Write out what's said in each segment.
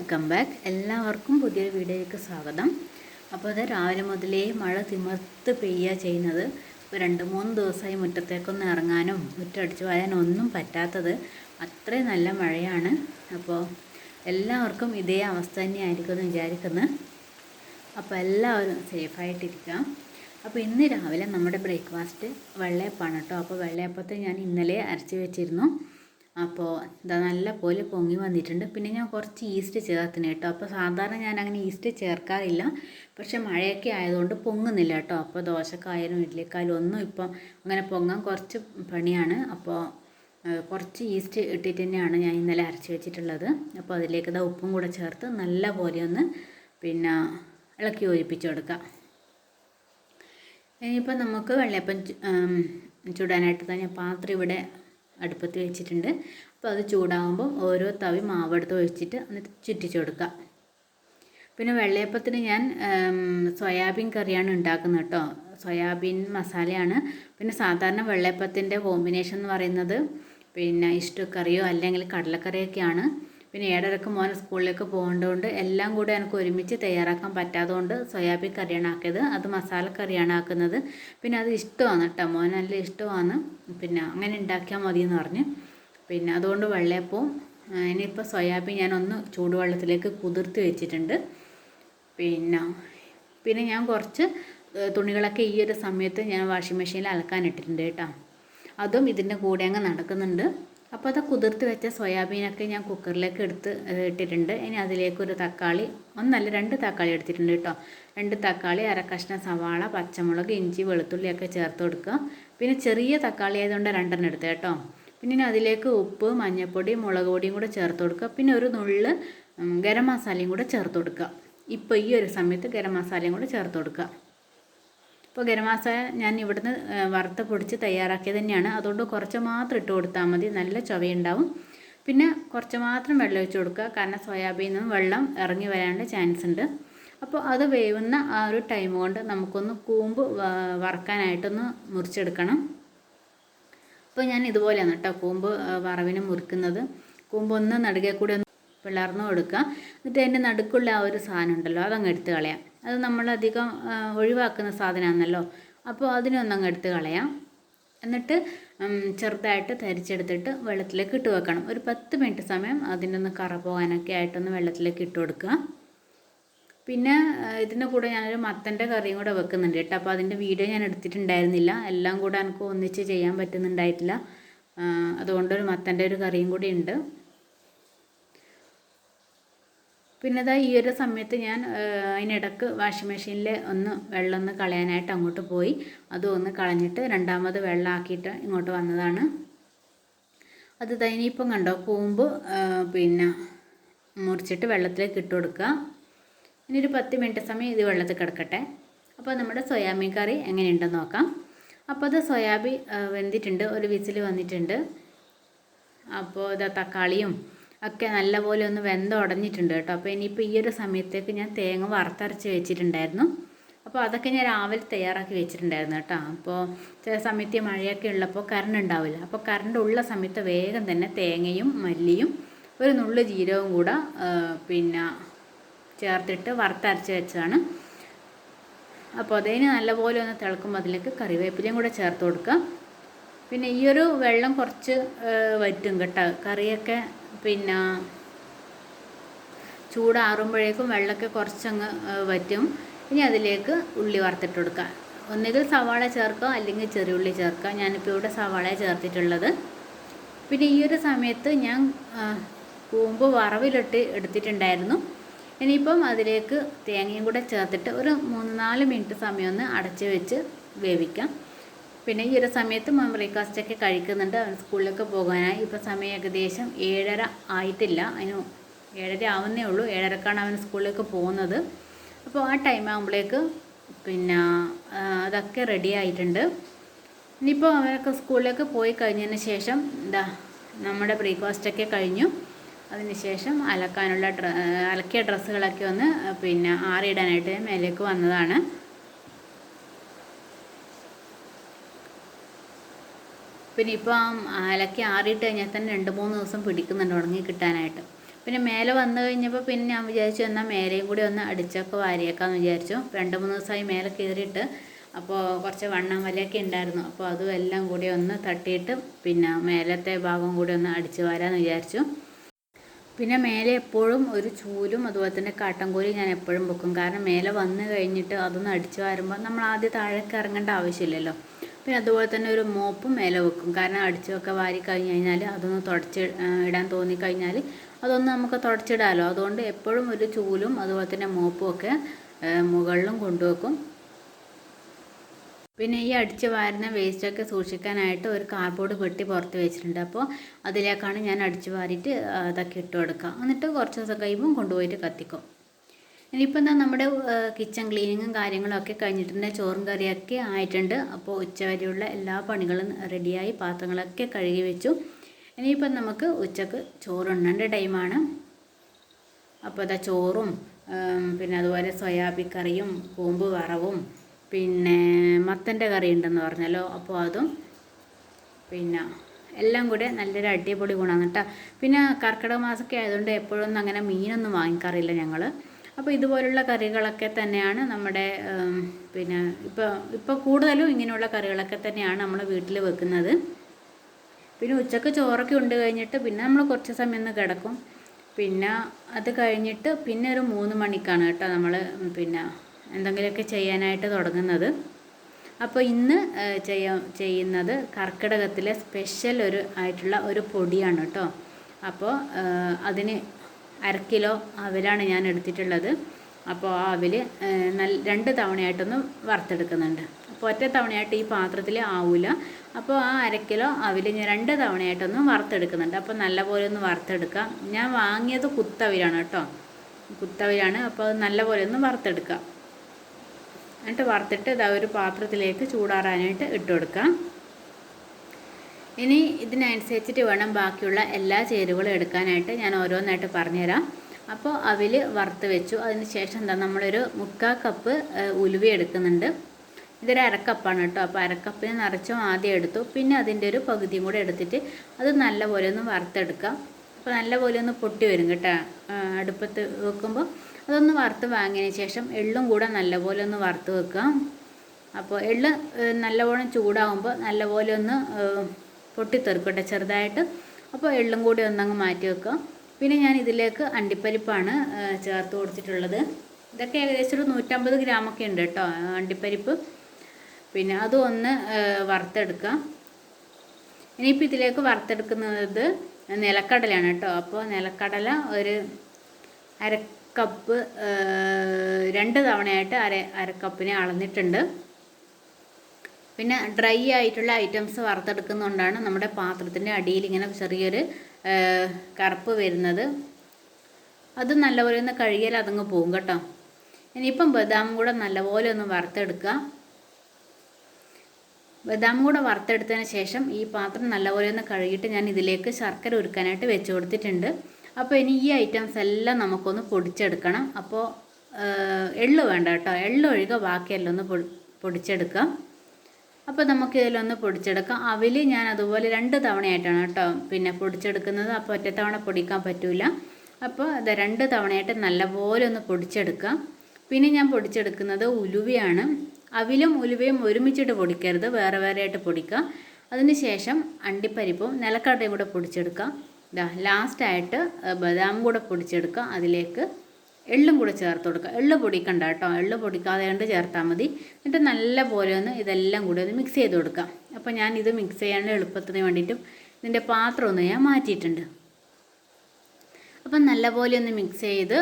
Welcome back എല്ലാവർക്കും പുതിയൊരു വീഡിയോയിലേക്ക് സ്വാഗതം. അപ്പോൾ അത് രാവിലെ മുതലേ മഴ തിമർത്ത് പെയ്യുക ചെയ്യുന്നത്. ഇപ്പോൾ രണ്ട് മൂന്ന് ദിവസമായി മുറ്റത്തേക്കൊന്നും ഇറങ്ങാനും മുറ്റടിച്ച് വരാനും ഒന്നും പറ്റാത്തത് അത്രയും നല്ല മഴയാണ്. അപ്പോൾ എല്ലാവർക്കും ഇതേ അവസ്ഥ തന്നെയായിരിക്കും എന്ന് വിചാരിക്കുന്നു. അപ്പോൾ എല്ലാവരും സേഫായിട്ടിരിക്കാം അപ്പോൾ ഇന്ന് രാവിലെ നമ്മുടെ ബ്രേക്ക്ഫാസ്റ്റ് വെള്ളയപ്പാണ് കേട്ടോ. അപ്പോൾ വെള്ളയപ്പത്തെ ഞാൻ ഇന്നലെ അരച്ച് വെച്ചിരുന്നു. അപ്പോൾ ഇതാ നല്ല പോലെ പൊങ്ങി വന്നിട്ടുണ്ട്. പിന്നെ ഞാൻ കുറച്ച് ഈസ്റ്റ് ചേർത്തിന് കേട്ടോ. അപ്പോൾ സാധാരണ ഞാൻ അങ്ങനെ ഈസ്റ്റ് ചേർക്കാറില്ല. പക്ഷെ മഴയൊക്കെ ആയതുകൊണ്ട് പൊങ്ങുന്നില്ല കേട്ടോ. അപ്പോൾ ദോശക്കായാലും ഇഡ്ലിക്കായാലും ഒന്നും ഇപ്പം അങ്ങനെ പൊങ്ങാൻ കുറച്ച് പണിയാണ്. അപ്പോൾ കുറച്ച് ഈസ്റ്റ് ഇട്ടിട്ട് തന്നെയാണ് ഞാൻ ഇന്നലെ അരച്ച് വെച്ചിട്ടുള്ളത്. അപ്പോൾ അതിലേക്ക് ഇതാ ഉപ്പും കൂടെ ചേർത്ത് നല്ല പോലെ ഒന്ന് പിന്നെ ഇളക്കി യോജിപ്പിച്ച് കൊടുക്കാം. ഇനിയിപ്പോൾ നമുക്ക് വെള്ളയപ്പം ചുടാനായിട്ട് തന്നെ പാത്രം ഇവിടെ അടുപ്പത്ത് വെച്ചിട്ടുണ്ട്. അപ്പോൾ അത് ചൂടാകുമ്പം ഓരോ തവി മാവെടുത്ത് ഒഴിച്ചിട്ട് എന്നിട്ട് ചുറ്റിച്ച് കൊടുക്കുക പിന്നെ വെള്ളയപ്പത്തിന് ഞാൻ സോയാബീൻ കറിയാണ് ഉണ്ടാക്കുന്നത് കേട്ടോ സോയാബീൻ മസാലയാണ്. പിന്നെ സാധാരണ വെള്ളയപ്പത്തിന്റെ കോമ്പിനേഷൻ എന്ന് പറയുന്നത് പിന്നെ ഇഷ്ടക്കറിയോ അല്ലെങ്കിൽ കടലക്കറിയൊക്കെയാണ്. പിന്നെ ഏഴരക്ക് മോനെ സ്കൂളിലേക്ക് പോകേണ്ടതുകൊണ്ട് എല്ലാം കൂടെ എനിക്ക് ഒരുമിച്ച് തയ്യാറാക്കാൻ പറ്റാത്തതുകൊണ്ട് സോയാബീൻ കറിയാണ് ആക്കിയത്. അത് മസാല കറിയാണ് ആക്കുന്നത്. പിന്നെ അത് ഇഷ്ടമാണ് കേട്ടോ. മോൻ നല്ല ഇഷ്ടമാണ്. പിന്നെ അങ്ങനെ ഉണ്ടാക്കിയാൽ മതി എന്ന് പറഞ്ഞ്. പിന്നെ അതുകൊണ്ട് വെള്ളയപ്പവും ഇനിയിപ്പോൾ സോയാബീൻ ഞാനൊന്ന് ചൂടുവെള്ളത്തിലേക്ക് കുതിർത്ത് വെച്ചിട്ടുണ്ട്. പിന്നെ പിന്നെ ഞാൻ കുറച്ച് തുണികളൊക്കെ ഈ ഒരു സമയത്ത് ഞാൻ വാഷിംഗ് മെഷീനിൽ അലക്കാനിട്ടിട്ടുണ്ട് കേട്ടോ. അതും ഇതിന്റെ കൂടെ അങ്ങ് നടക്കുന്നുണ്ട്. അപ്പോൾ അത് കുതിർത്ത് വെച്ച സോയാബീനൊക്കെ ഞാൻ കുക്കറിലേക്ക് എടുത്ത് ഇട്ടിട്ടുണ്ട്. ഇനി അതിലേക്ക് ഒരു തക്കാളി ഒന്നല്ല രണ്ട് തക്കാളി എടുത്തിട്ടുണ്ട് കേട്ടോ. രണ്ട് തക്കാളി അര കഷ്ണം സവാള പച്ചമുളക് ഇഞ്ചി വെളുത്തുള്ളിയൊക്കെ ചേർത്ത് കൊടുക്കുക. പിന്നെ ചെറിയ തക്കാളി ആയതുകൊണ്ട് രണ്ടെണ്ണം എടുത്ത് കേട്ടോ. പിന്നെ ഇനി അതിലേക്ക് ഉപ്പ് മഞ്ഞൾപ്പൊടി മുളക് പൊടിയും കൂടെ ചേർത്ത് കൊടുക്കുക. പിന്നെ ഒരു നുള്ള് ഗരം മസാലയും കൂടെ ചേർത്ത് കൊടുക്കുക. ഇപ്പോൾ ഈ ഒരു സമയത്ത് ഗരം മസാലയും കൂടെ ചേർത്ത് കൊടുക്കുക. ഇപ്പോൾ ഗരം മസാല ഞാൻ ഇവിടുന്ന് വറുത്ത് പൊടിച്ച് തയ്യാറാക്കിയത് തന്നെയാണ്. അതുകൊണ്ട് കുറച്ച് മാത്രം ഇട്ട് കൊടുത്താൽ മതി. നല്ല ചൊവയുണ്ടാവും. പിന്നെ കുറച്ച് മാത്രം വെള്ളം ഒഴിച്ച് കൊടുക്കുക. കാരണം സോയാബീനിൽ നിന്ന് വെള്ളം ഇറങ്ങി വരാനുള്ള ചാൻസ് ഉണ്ട്. അപ്പോൾ അത് വേവുന്ന ആ ഒരു ടൈം കൊണ്ട് നമുക്കൊന്ന് കൂമ്പ് വറക്കാനായിട്ടൊന്ന് മുറിച്ചെടുക്കണം. അപ്പോൾ ഞാൻ ഇതുപോലെയാണ് കേട്ടോ കൂമ്പ് വറവിന് മുറിക്കുന്നത്. കൂമ്പ് ഒന്ന് നടുകെ കൂടി ഒന്ന് പിളർന്നു കൊടുക്കുക. എന്നിട്ട് അതിന്റെ നടുക്കുള്ള ആ ഒരു സാധനം ഉണ്ടല്ലോ അതങ്ങ് എടുത്ത് കളയാം. അത് നമ്മളധികം ഒഴിവാക്കുന്ന സാധനമാണല്ലോ അപ്പോൾ അതിനൊന്നങ്ങ് എടുത്ത് കളയാം. എന്നിട്ട് ചെറുതായിട്ട് തരിച്ചെടുത്തിട്ട് വെള്ളത്തിലേക്ക് ഇട്ട് വെക്കണം. ഒരു പത്ത് മിനിറ്റ് സമയം അതിനൊന്ന് കറ പോകാനൊക്കെ ആയിട്ടൊന്ന് വെള്ളത്തിലേക്ക് ഇട്ട് കൊടുക്കുക. പിന്നെ ഇതിന്റെ കൂടെ ഞാനൊരു മത്തന്റെ കറിയും കൂടെ വെക്കുന്നുണ്ട് കേട്ടോ. അപ്പോൾ അതിന്റെ വീഡിയോ ഞാൻ എടുത്തിട്ടുണ്ടായിരുന്നില്ല. എല്ലാം കൂടെ എനിക്ക് ഒന്നിച്ച് ചെയ്യാൻ പറ്റുന്നുണ്ടായിട്ടില്ല. അതുകൊണ്ട് ഒരു മത്തന്റെ ഒരു കറിയും കൂടി ഉണ്ട്. പിന്നെ ഇതാ ഈ ഒരു സമയത്ത് ഞാൻ അതിനിടക്ക് വാഷിംഗ് മെഷീനിൽ ഒന്ന് വെള്ളം ഒന്ന് കളയാനായിട്ട് അങ്ങോട്ട് പോയി. അതും ഒന്ന് കളഞ്ഞിട്ട് രണ്ടാമത് വെള്ളമാക്കിയിട്ട് ഇങ്ങോട്ട് വന്നതാണ്. അത് ഇനിയിപ്പം കണ്ടോ കൂമ്പ് പിന്നെ മുറിച്ചിട്ട് വെള്ളത്തിലേക്ക് ഇട്ട് കൊടുക്കുക. ഇനി ഒരു പത്ത് മിനിറ്റ് സമയം ഇത് വെള്ളത്തിൽ കിടക്കട്ടെ. അപ്പോൾ നമ്മുടെ സോയാബീൻ കറി എങ്ങനെയുണ്ടെന്ന് നോക്കാം. അപ്പോൾ അത് സോയാബീൻ വെന്തിട്ടുണ്ട് ഒരു വിസിൽ വന്നിട്ടുണ്ട്. അപ്പോൾ ഇതാ തക്കാളിയും ഒക്കെ നല്ലപോലെ ഒന്ന് വെന്തുടഞ്ഞിട്ടുണ്ട് കേട്ടോ. അപ്പോൾ ഇനിയിപ്പോൾ ഈ ഒരു സമയത്തേക്ക് ഞാൻ തേങ്ങ വറുത്തരച്ച് വെച്ചിട്ടുണ്ടായിരുന്നു. അപ്പോൾ അതൊക്കെ ഞാൻ രാവിലെ തയ്യാറാക്കി വെച്ചിട്ടുണ്ടായിരുന്നു കേട്ടോ. അപ്പോൾ ചില സമയത്ത് മഴയൊക്കെ ഉള്ളപ്പോൾ കറണ്ട് ഉണ്ടാവില്ല. അപ്പോൾ കറണ്ട് ഉള്ള സമയത്ത് വേഗം തന്നെ തേങ്ങയും മല്ലിയും ഒരു നുള്ളു ജീരകവും കൂടെ പിന്നെ ചേർത്തിട്ട് വറുത്തരച്ച് വെച്ചതാണ്. അപ്പോൾ അതിന് നല്ലപോലെ ഒന്ന് തിളക്കുമ്പോൾ അതിലേക്ക് കറിവേപ്പിലയും കൂടെ ചേർത്ത് കൊടുക്കുക. പിന്നെ ഈ ഒരു വെള്ളം കുറച്ച് വറ്റും കേട്ടോ. കറിയൊക്കെ പിന്നെ ചൂടാറുമ്പോഴേക്കും വെള്ളമൊക്കെ കുറച്ചങ്ങ് വറ്റും. ഇനി അതിലേക്ക് ഉള്ളി വറുത്തിട്ട് കൊടുക്കുക. ഒന്നുകിൽ സവാള ചേർക്കുക അല്ലെങ്കിൽ ചെറിയ ഉള്ളി ചേർക്കുക. ഞാനിപ്പോൾ ഇവിടെ സവാള ചേർത്തിട്ടുള്ളത്. പിന്നെ ഈ ഒരു സമയത്ത് ഞാൻ കൂമ്പ് വറവിലിട്ട് എടുത്തിട്ടുണ്ടായിരുന്നു. ഇനിയിപ്പം അതിലേക്ക് തേങ്ങയും കൂടെ ചേർത്തിട്ട് ഒരു മൂന്ന് നാല് മിനിറ്റ് സമയം ഒന്ന് അടച്ച് വെച്ച് വേവിക്കാം. പിന്നെ ഈ ഒരു സമയത്ത് മോൻ ബ്രേക്ക്ഫാസ്റ്റൊക്കെ കഴിക്കുന്നുണ്ട്. അവൻ സ്കൂളിലൊക്കെ പോകാനായി. ഇപ്പോൾ സമയം ഏകദേശം ഏഴര ആയിട്ടില്ല. അതിന് ഏഴര ആവുന്നേ ഉള്ളൂ. ഏഴരക്കാണ് അവൻ സ്കൂളിലേക്ക് പോകുന്നത്. അപ്പോൾ ആ ടൈം ആകുമ്പോഴേക്ക് പിന്നെ അതൊക്കെ റെഡി ആയിട്ടുണ്ട്. ഇനിയിപ്പോൾ അവരൊക്കെ സ്കൂളിലേക്ക് പോയി കഴിഞ്ഞതിന് ശേഷം എന്താ നമ്മുടെ ബ്രേക്ക്ഫാസ്റ്റൊക്കെ കഴിഞ്ഞു. അതിന് ശേഷം അലക്കാനുള്ള ഡ്ര അലക്കിയ ഡ്രസ്സുകളൊക്കെ ഒന്ന് പിന്നെ ആറിയിടാനായിട്ട് മേലേക്ക് വന്നതാണ്. പിന്നെ ഇപ്പം അലക്കി ആറിയിട്ട് കഴിഞ്ഞാൽ തന്നെ രണ്ട് മൂന്ന് ദിവസം പിടിക്കുന്നുണ്ട് ഉണങ്ങി കിട്ടാനായിട്ട്. പിന്നെ മേലെ വന്നു കഴിഞ്ഞപ്പോൾ പിന്നെ ഞാൻ വിചാരിച്ചു എന്നാൽ മേലെയും കൂടി ഒന്ന് അടിച്ചൊക്കെ വാരിയേക്കാമെന്ന് വിചാരിച്ചു. രണ്ട് മൂന്ന് ദിവസമായി മേലെ കയറിയിട്ട് അപ്പോൾ കുറച്ച് വണ്ണം വലയൊക്കെ ഉണ്ടായിരുന്നു. അപ്പോൾ അതും എല്ലാം കൂടി ഒന്ന് തട്ടിയിട്ട് പിന്നെ മേലത്തെ ഭാഗം കൂടി ഒന്ന് അടിച്ച് വാരാമെന്ന് വിചാരിച്ചു. പിന്നെ മേലെ എപ്പോഴും ഒരു ചൂലും അതുപോലെ തന്നെ കാട്ടൻകോലി ഞാൻ എപ്പോഴും വെക്കും. കാരണം മേലെ വന്നു കഴിഞ്ഞിട്ട് അതൊന്ന് അടിച്ച് വാരുമ്പോൾ നമ്മൾ ആദ്യം താഴേക്ക് ഇറങ്ങേണ്ട ആവശ്യമില്ലല്ലോ. പിന്നെ അതുപോലെ തന്നെ ഒരു മോപ്പും മേലെ വെക്കും. കാരണം അടിച്ചൊക്കെ വാരി കഴിഞ്ഞ് കഴിഞ്ഞാൽ അതൊന്ന് തുടച്ച് ഇടാൻ തോന്നിക്കഴിഞ്ഞാൽ അതൊന്ന് നമുക്ക് തുടച്ചിടാമല്ലോ അതുകൊണ്ട് എപ്പോഴും ഒരു ചൂലും അതുപോലെ തന്നെ മോപ്പും ഒക്കെ മുകളിലും കൊണ്ടുവെക്കും പിന്നെ ഈ അടിച്ച് വാരുന്ന വേസ്റ്റൊക്കെ സൂക്ഷിക്കാനായിട്ട് ഒരു കാർഡ്ബോർഡ് പെട്ടി പുറത്ത് വെച്ചിട്ടുണ്ട്. അപ്പോൾ അതിലേക്കാണ് ഞാൻ അടിച്ച് വാരിയിട്ട് അതൊക്കെ ഇട്ട് കൊടുക്കുക. എന്നിട്ട് കുറച്ച് ദിവസം കഴിയുമ്പോൾ കൊണ്ടുപോയിട്ട് കത്തിക്കും. ഇനിയിപ്പോൾ എന്താ നമ്മുടെ കിച്ചൺ ക്ലീനിങ്ങും കാര്യങ്ങളൊക്കെ കഴിഞ്ഞിട്ടുണ്ട് ചോറും കറിയൊക്കെ ആയിട്ടുണ്ട്. അപ്പോൾ ഉച്ചവരെയുള്ള എല്ലാ പണികളും റെഡിയായി പാത്രങ്ങളൊക്കെ കഴുകി വെച്ചു. ഇനിയിപ്പം നമുക്ക് ഉച്ചയ്ക്ക് ചോറുണ്ണേണ്ട ടൈമാണ് അപ്പോൾ അതാ ചോറും പിന്നെ അതുപോലെ സോയാബി കറിയും കൂമ്പ് വറവും പിന്നെ മത്തന്റെ കറി ഉണ്ടെന്ന് പറഞ്ഞല്ലോ. അപ്പോൾ അതും പിന്നെ എല്ലാം കൂടെ നല്ലൊരു അടിപൊളി ഗുണമാണ് കേട്ടോ. പിന്നെ കർക്കിടക മാസമൊക്കെ ആയതുകൊണ്ട് എപ്പോഴൊന്നും അങ്ങനെ മീനൊന്നും വാങ്ങിക്കാറില്ല ഞങ്ങൾ അപ്പോൾ ഇതുപോലുള്ള കറികളൊക്കെ തന്നെയാണ് നമ്മുടെ പിന്നെ ഇപ്പോൾ ഇപ്പോൾ കൂടുതലും ഇങ്ങനെയുള്ള കറികളൊക്കെ തന്നെയാണ് നമ്മൾ വീട്ടിൽ വെക്കുന്നത്. പിന്നെ ഉച്ചയ്ക്ക് ചോറൊക്കെ ഉണ്ട് കഴിഞ്ഞിട്ട് പിന്നെ നമ്മൾ കുറച്ച് സമയം ഒന്ന് കിടക്കും. പിന്നെ അത് കഴിഞ്ഞിട്ട് പിന്നെ ഒരു മൂന്ന് മണിക്കാണ് കേട്ടോ നമ്മൾ പിന്നെ എന്തെങ്കിലുമൊക്കെ ചെയ്യാനായിട്ട് തുടങ്ങുന്നത്. അപ്പോൾ ഇന്ന് ചെയ്യാ ചെയ്യുന്നത് കർക്കിടകത്തിലെ സ്പെഷ്യൽ ഒരു ആയിട്ടുള്ള ഒരു പൊടിയാണ് കേട്ടോ. അപ്പോൾ അതിന് അര കിലോ അവലാണ് ഞാൻ എടുത്തിട്ടുള്ളത്. അപ്പോൾ ആ അവിൽ നല്ല രണ്ട് തവണയായിട്ടൊന്ന് വറുത്തെടുക്കുന്നുണ്ട്. അപ്പോൾ ഒറ്റ തവണയായിട്ട് ഈ പാത്രത്തിൽ ആവില്ല അപ്പോൾ ആ അര കിലോ അവിൽ ഞാൻ രണ്ട് തവണയായിട്ടൊന്ന് വറുത്തെടുക്കുന്നുണ്ട്. അപ്പോൾ നല്ലപോലെ ഒന്ന് വറുത്തെടുക്കാം. ഞാൻ വാങ്ങിയത് കുത്തവിലാണ് കേട്ടോ. കുത്തവിലാണ്. അപ്പോൾ നല്ലപോലെ ഒന്ന് വറുത്തെടുക്കാം. എന്നിട്ട് വറുത്തിട്ട് ഇതാ ഒരു പാത്രത്തിലേക്ക് ചൂടാറാനായിട്ട് ഇട്ട് കൊടുക്കാം. ഇനി ഇതിനനുസരിച്ചിട്ട് വേണം ബാക്കിയുള്ള എല്ലാ ചേരുവകളും എടുക്കാനായിട്ട് ഞാൻ ഓരോന്നായിട്ട് പറഞ്ഞുതരാം. അപ്പോൾ അവിൽ വറുത്ത് വെച്ചു. അതിന് ശേഷം എന്താ നമ്മളൊരു മുക്കാൽ കപ്പ് ഉലുവ എടുക്കുന്നുണ്ട്. ഇതൊരു അരക്കപ്പാണ് കേട്ടോ. അപ്പോൾ അരക്കപ്പിന് നിറച്ചും ആദ്യം എടുത്തു. പിന്നെ അതിന്റെ ഒരു പകുതിയും കൂടെ എടുത്തിട്ട് അത് നല്ലപോലെ ഒന്ന് വറുത്തെടുക്കാം. അപ്പോൾ നല്ലപോലെ ഒന്ന് പൊട്ടി വരും കേട്ടോ. അടുപ്പത്ത് വെക്കുമ്പോൾ അതൊന്ന് വറുത്ത് വാങ്ങിയതിന് ശേഷം എള്ളും കൂടെ നല്ലപോലെ ഒന്ന് വറുത്ത് വെക്കാം. അപ്പോൾ എള്ള് നല്ലപോലെ ചൂടാകുമ്പോൾ നല്ലപോലെ ഒന്ന് പൊട്ടിത്തെറുക്കട്ടെ ചെറുതായിട്ട്. അപ്പോൾ എള്ളും കൂടി ഒന്നങ്ങ് മാറ്റി വെക്കുക പിന്നെ ഞാൻ ഇതിലേക്ക് അണ്ടിപ്പരിപ്പാണ് ചേർത്ത് കൊടുത്തിട്ടുള്ളത്. ഇതൊക്കെ ഏകദേശം ഒരു നൂറ്റമ്പത് ഗ്രാമൊക്കെ ഉണ്ട് കേട്ടോ അണ്ടിപ്പരിപ്പ്. പിന്നെ അതും ഒന്ന് വറുത്തെടുക്കുക ഇനിയിപ്പോൾ ഇതിലേക്ക് വറുത്തെടുക്കുന്നത് നിലക്കടലയാണ് കേട്ടോ. അപ്പോൾ നിലക്കടല ഒരു അര കപ്പ് രണ്ട് തവണയായിട്ട് അര അരക്കപ്പിനെ അളന്നിട്ടുണ്ട്. പിന്നെ ഡ്രൈ ആയിട്ടുള്ള ഐറ്റംസ് വറുത്തെടുക്കുന്നതുകൊണ്ടാണ് നമ്മുടെ പാത്രത്തിന്റെ അടിയിൽ ഇങ്ങനെ ചെറിയൊരു കറുപ്പ് വരുന്നത്. അത് നല്ലപോലെ ഒന്ന് കഴുകിയാൽ അതങ്ങ് പോകും കേട്ടോ. ഇനിയിപ്പം ബദാം കൂടെ നല്ലപോലെ ഒന്ന് വറുത്തെടുക്കുക. ബദാം കൂടെ വറുത്തെടുത്തതിന് ശേഷം ഈ പാത്രം നല്ലപോലെ ഒന്ന് കഴുകിയിട്ട് ഞാൻ ഇതിലേക്ക് ശർക്കര ഒരുക്കാനായിട്ട് വെച്ച് കൊടുത്തിട്ടുണ്ട്. അപ്പോൾ ഇനി ഈ ഐറ്റംസ് എല്ലാം നമുക്കൊന്ന് പൊടിച്ചെടുക്കണം. അപ്പോൾ എള്ള് വേണ്ട കേട്ടോ. എള്ള് ഒഴികെ ബാക്കിയെല്ലാം ഒന്ന് പൊടിച്ചെടുക്കാം. അപ്പോൾ നമുക്ക് ഇതിലൊന്ന് പൊടിച്ചെടുക്കാം. അവിൽ ഞാൻ അതുപോലെ രണ്ട് തവണയായിട്ടാണ് കേട്ടോ പിന്നെ പൊടിച്ചെടുക്കുന്നത്. അപ്പോൾ ഒറ്റ തവണ പൊടിക്കാൻ പറ്റില്ല അപ്പോൾ അത് രണ്ട് തവണയായിട്ട് നല്ലപോലെ ഒന്ന് പൊടിച്ചെടുക്കാം. പിന്നെ ഞാൻ പൊടിച്ചെടുക്കുന്നത് ഉലുവയാണ്. അവിലും ഉലുവയും ഒരുമിച്ചിട്ട് പൊടിക്കരുത്. വേറെ വേറെ ആയിട്ട് പൊടിക്കുക അതിനുശേഷം അണ്ടിപ്പരിപ്പും നിലക്കടയും കൂടെ പൊടിച്ചെടുക്കാം. ഇതാ ലാസ്റ്റായിട്ട് ബദാം കൂടെ പൊടിച്ചെടുക്കാം. അതിലേക്ക് എള്ളും കൂടെ ചേർത്ത് കൊടുക്കുക. എള്ള് പൊടിക്കണ്ട കേട്ടോ. എള്ള് പൊടിക്കാതെ കൊണ്ട് ചേർത്താൽ മതി. എന്നിട്ട് നല്ല പോലെ ഒന്ന് ഇതെല്ലാം കൂടി ഒന്ന് മിക്സ് ചെയ്ത് കൊടുക്കാം അപ്പോൾ ഞാൻ ഇത് മിക്സ് ചെയ്യാൻ എളുപ്പത്തിന് വേണ്ടിയിട്ടും ഇതിന്റെ പാത്രം ഒന്ന് ഞാൻ മാറ്റിയിട്ടുണ്ട്. അപ്പം നല്ലപോലെ ഒന്ന് മിക്സ് ചെയ്ത്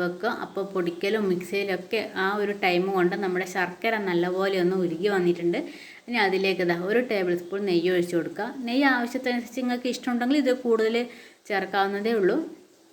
വെക്കുക. അപ്പോൾ പൊടിക്കലും മിക്സിയിലൊക്കെ ആ ഒരു ടൈം കൊണ്ട് നമ്മുടെ ശർക്കര നല്ലപോലെ ഒന്ന് ഉരുകി വന്നിട്ടുണ്ട്. ഇനി അതിലേക്ക് ഇതാ ഒരു ടേബിൾ സ്പൂൺ നെയ്യ് ഒഴിച്ചു കൊടുക്കുക. നെയ്യ് ആവശ്യത്തിനനുസരിച്ച് നിങ്ങൾക്ക് ഇഷ്ടമുണ്ടെങ്കിൽ ഇത് കൂടുതൽ ചേർക്കാവുന്നതേ ഉള്ളൂ.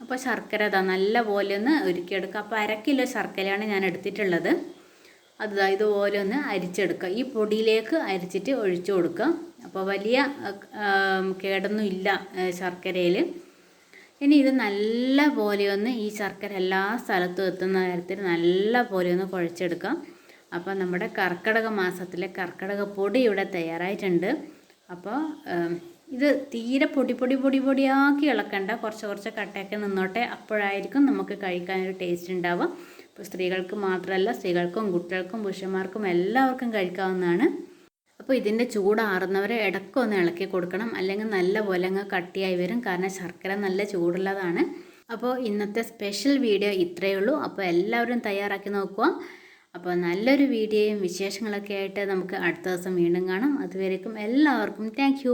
അപ്പോൾ ശർക്കര ഇതാ നല്ല പോലെ ഒന്ന് ഒരുക്കിയെടുക്കുക അപ്പോൾ അര കിലോ ശർക്കരയാണ് ഞാൻ എടുത്തിട്ടുള്ളത്. അത് ഇതുപോലെ ഒന്ന് അരിച്ചെടുക്കുക. ഈ പൊടിയിലേക്ക് അരിച്ചിട്ട് ഒഴിച്ചു കൊടുക്കുക. അപ്പോൾ വലിയ കേടൊന്നും ഇല്ല ശർക്കരയിൽ. ഇനി ഇത് നല്ല പോലെ ഒന്ന് ഈ ശർക്കര എല്ലാ സ്ഥലത്തും എത്തുന്ന തരത്തിൽ നല്ല പോലെ ഒന്ന് കുഴച്ചെടുക്കാം അപ്പോൾ നമ്മുടെ കർക്കിടക മാസത്തിലെ കർക്കിടക പൊടി ഇവിടെ തയ്യാറായിട്ടുണ്ട്. അപ്പോൾ ഇത് തീരെ പൊടി പൊടി പൊടി പൊടിയാക്കി ഇളക്കണ്ട. കുറച്ച് കുറച്ച് കട്ടയൊക്കെ നിന്നോട്ടെ. അപ്പോഴായിരിക്കും നമുക്ക് കഴിക്കാനൊരു ടേസ്റ്റ് ഉണ്ടാവുക. അപ്പോൾ സ്ത്രീകൾക്ക് മാത്രമല്ല സ്ത്രീകൾക്കും കുട്ടികൾക്കും പുരുഷന്മാർക്കും എല്ലാവർക്കും കഴിക്കാവുന്നതാണ്. അപ്പോൾ ഇതിന്റെ ചൂടാറുന്നവരെ ഇടക്കൊന്ന് ഇളക്കി കൊടുക്കണം. അല്ലെങ്കിൽ നല്ല പോലെ അങ്ങ് കട്ടിയായി വരും. കാരണം ശർക്കര നല്ല ചൂടുള്ളതാണ്. അപ്പോൾ ഇന്നത്തെ സ്പെഷ്യൽ വീഡിയോ ഇത്രയേ ഉള്ളൂ. അപ്പോൾ എല്ലാവരും തയ്യാറാക്കി നോക്കുക. അപ്പോൾ നല്ലൊരു വീഡിയോയും വിശേഷങ്ങളൊക്കെ ആയിട്ട് നമുക്ക് അടുത്ത ദിവസം വീണ്ടും കാണാം. അതുവരേക്കും എല്ലാവർക്കും താങ്ക്